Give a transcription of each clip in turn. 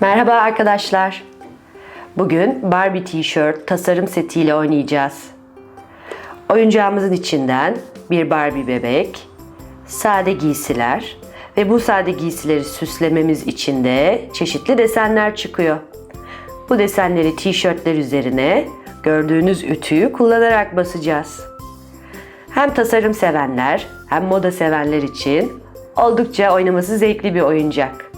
Merhaba arkadaşlar. Bugün Barbie tişört tasarım setiyle oynayacağız. Oyuncağımızın içinden bir Barbie bebek, sade giysiler ve bu sade giysileri süslememiz için de çeşitli desenler çıkıyor. Bu desenleri tişörtler üzerine gördüğünüz ütüyü kullanarak basacağız. Hem tasarım sevenler hem moda sevenler için oldukça oynaması zevkli bir oyuncak.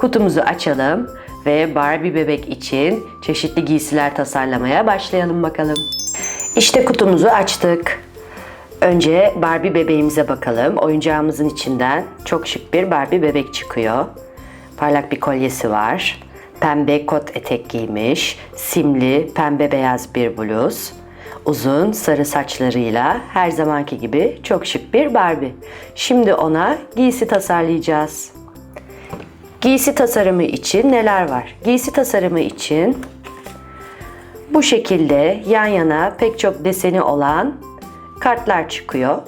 Kutumuzu açalım ve Barbie bebek için çeşitli giysiler tasarlamaya başlayalım bakalım. İşte kutumuzu açtık. Önce Barbie bebeğimize bakalım. Oyuncağımızın içinden çok şık bir Barbie bebek çıkıyor. Parlak bir kolyesi var. Pembe kot etek giymiş. Simli pembe beyaz bir bluz. Uzun sarı saçlarıyla her zamanki gibi çok şık bir Barbie. Şimdi ona giysi tasarlayacağız. Giysi tasarımı için neler var? Giysi tasarımı için bu şekilde yan yana pek çok deseni olan kartlar çıkıyor.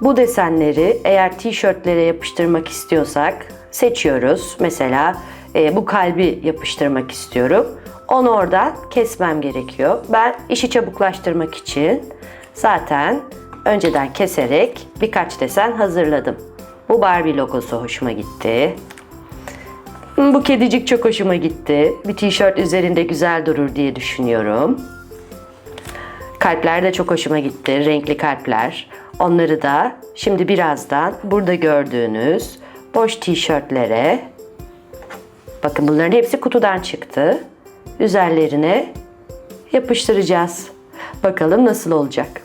Bu desenleri eğer tişörtlere yapıştırmak istiyorsak seçiyoruz. Mesela e, bu kalbi yapıştırmak istiyorum. Onu oradan kesmem gerekiyor. Ben işi çabuklaştırmak için zaten önceden keserek birkaç desen hazırladım. Bu Barbie logosu hoşuma gitti. Bu kedicik çok hoşuma gitti. Bir tişört üzerinde güzel durur diye düşünüyorum. Kalpler de çok hoşuma gitti. Renkli kalpler. Onları da şimdi birazdan burada gördüğünüz boş tişörtlere bakın bunların hepsi kutudan çıktı. Üzerlerine yapıştıracağız. Bakalım nasıl olacak.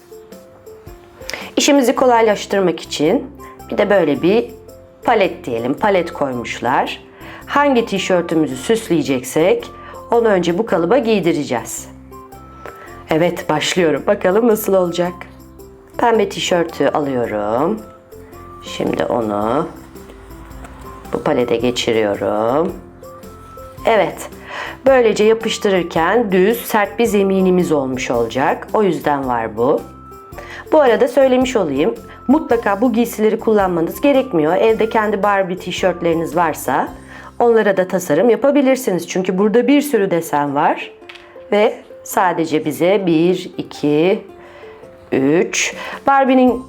İşimizi kolaylaştırmak için bir de böyle bir palet diyelim. Palet koymuşlar. Hangi tişörtümüzü süsleyeceksek onu önce bu kalıba giydireceğiz. Evet başlıyorum. Bakalım nasıl olacak. Pembe tişörtü alıyorum. Şimdi onu bu palete geçiriyorum. Evet. Böylece yapıştırırken düz, sert bir zeminimiz olmuş olacak. O yüzden var bu. Bu arada söylemiş olayım. Mutlaka bu giysileri kullanmanız gerekmiyor. Evde kendi Barbie tişörtleriniz varsa onlara da tasarım yapabilirsiniz. Çünkü burada bir sürü desen var. Ve sadece bize 1, 2, 3. Barbie'nin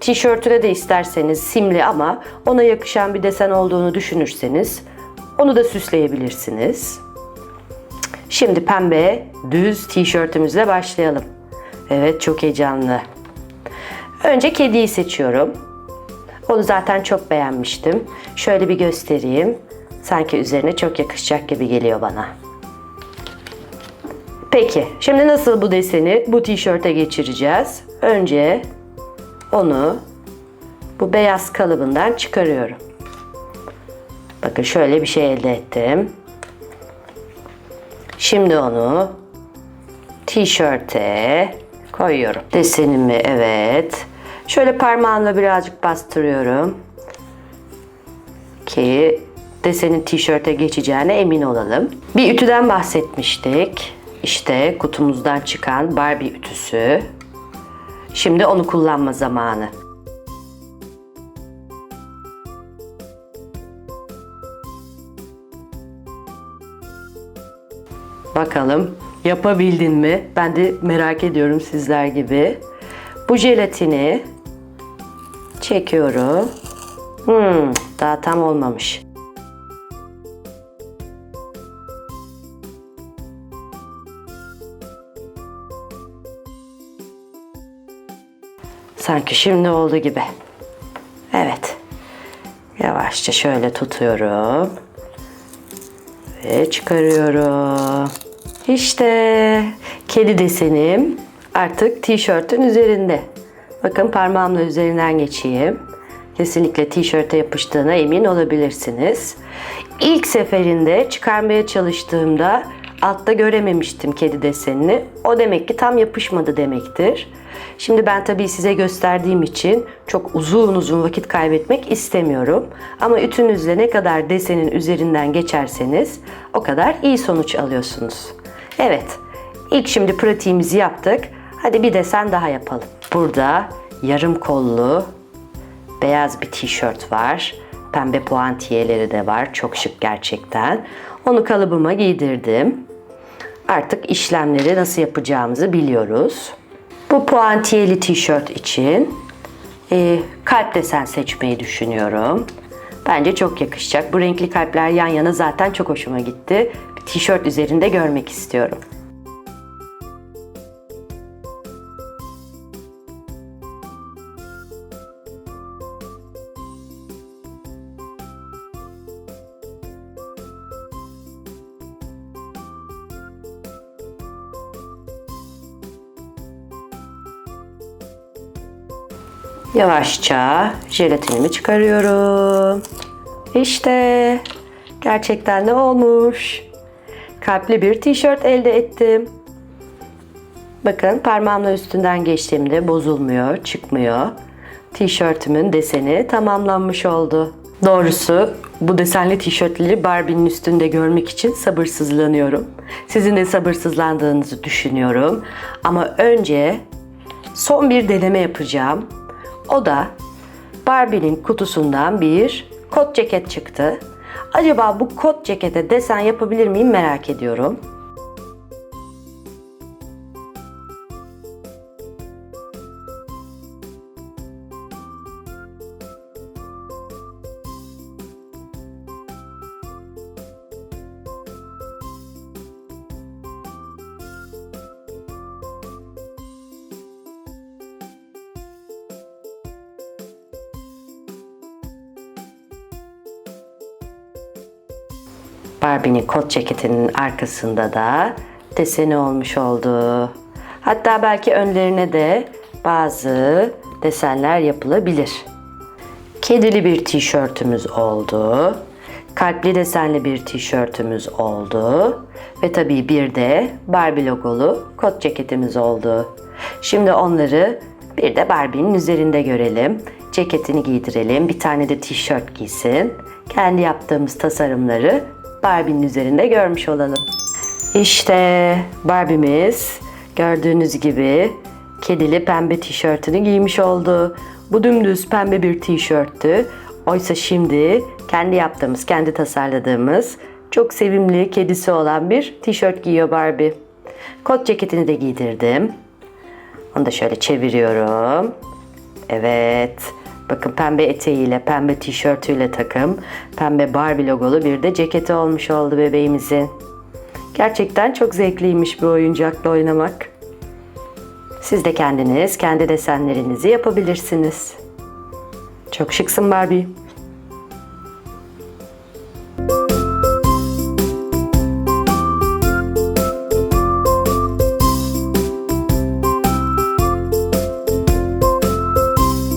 tişörtüne de isterseniz simli ama ona yakışan bir desen olduğunu düşünürseniz onu da süsleyebilirsiniz. Şimdi pembe düz tişörtümüzle başlayalım. Evet çok heyecanlı. Önce kediyi seçiyorum. Onu zaten çok beğenmiştim. Şöyle bir göstereyim. Sanki üzerine çok yakışacak gibi geliyor bana. Peki, şimdi nasıl bu deseni bu tişörte geçireceğiz? Önce onu bu beyaz kalıbından çıkarıyorum. Bakın şöyle bir şey elde ettim. Şimdi onu tişörte koyuyorum. Desenimi evet. Şöyle parmağımla birazcık bastırıyorum. Ki desenin tişörte geçeceğine emin olalım. Bir ütüden bahsetmiştik. İşte kutumuzdan çıkan Barbie ütüsü. Şimdi onu kullanma zamanı. Bakalım yapabildin mi? Ben de merak ediyorum sizler gibi. Bu jelatini çekiyorum. Hmm, daha tam olmamış. Sanki şimdi oldu gibi. Evet. Yavaşça şöyle tutuyorum. Ve çıkarıyorum. İşte kedi desenim artık tişörtün üzerinde. Bakın parmağımla üzerinden geçeyim. Kesinlikle tişörte yapıştığına emin olabilirsiniz. İlk seferinde çıkarmaya çalıştığımda altta görememiştim kedi desenini. O demek ki tam yapışmadı demektir. Şimdi ben tabii size gösterdiğim için çok uzun uzun vakit kaybetmek istemiyorum. Ama ütünüzle ne kadar desenin üzerinden geçerseniz o kadar iyi sonuç alıyorsunuz. Evet, ilk şimdi pratiğimizi yaptık. Hadi bir desen daha yapalım. Burada yarım kollu beyaz bir tişört var. Pembe puantiyeleri de var. Çok şık gerçekten. Onu kalıbıma giydirdim. Artık işlemleri nasıl yapacağımızı biliyoruz. Bu puantiyeli tişört için e, kalp desen seçmeyi düşünüyorum. Bence çok yakışacak. Bu renkli kalpler yan yana zaten çok hoşuma gitti. Bir tişört üzerinde görmek istiyorum. Yavaşça jelatinimi çıkarıyorum. İşte gerçekten de olmuş. Kalpli bir tişört elde ettim. Bakın parmağımla üstünden geçtiğimde bozulmuyor, çıkmıyor. Tişörtümün deseni tamamlanmış oldu. Doğrusu bu desenli tişörtleri Barbie'nin üstünde görmek için sabırsızlanıyorum. Sizin de sabırsızlandığınızı düşünüyorum. Ama önce son bir deneme yapacağım. O da Barbie'nin kutusundan bir kot ceket çıktı. Acaba bu kot cekete desen yapabilir miyim merak ediyorum. Barbie'nin kot ceketinin arkasında da deseni olmuş oldu. Hatta belki önlerine de bazı desenler yapılabilir. Kedili bir tişörtümüz oldu. Kalpli desenli bir tişörtümüz oldu. Ve tabii bir de Barbie logolu kot ceketimiz oldu. Şimdi onları bir de Barbie'nin üzerinde görelim. Ceketini giydirelim. Bir tane de tişört giysin. Kendi yaptığımız tasarımları Barbie'nin üzerinde görmüş olalım. İşte Barbie'miz gördüğünüz gibi kedili pembe tişörtünü giymiş oldu. Bu dümdüz pembe bir tişörttü. Oysa şimdi kendi yaptığımız, kendi tasarladığımız çok sevimli kedisi olan bir tişört giyiyor Barbie. Kot ceketini de giydirdim. Onu da şöyle çeviriyorum. Evet. Bakın pembe eteğiyle, pembe tişörtüyle takım, pembe Barbie logolu bir de ceketi olmuş oldu bebeğimizin. Gerçekten çok zevkliymiş bu oyuncakla oynamak. Siz de kendiniz kendi desenlerinizi yapabilirsiniz. Çok şıksın Barbie.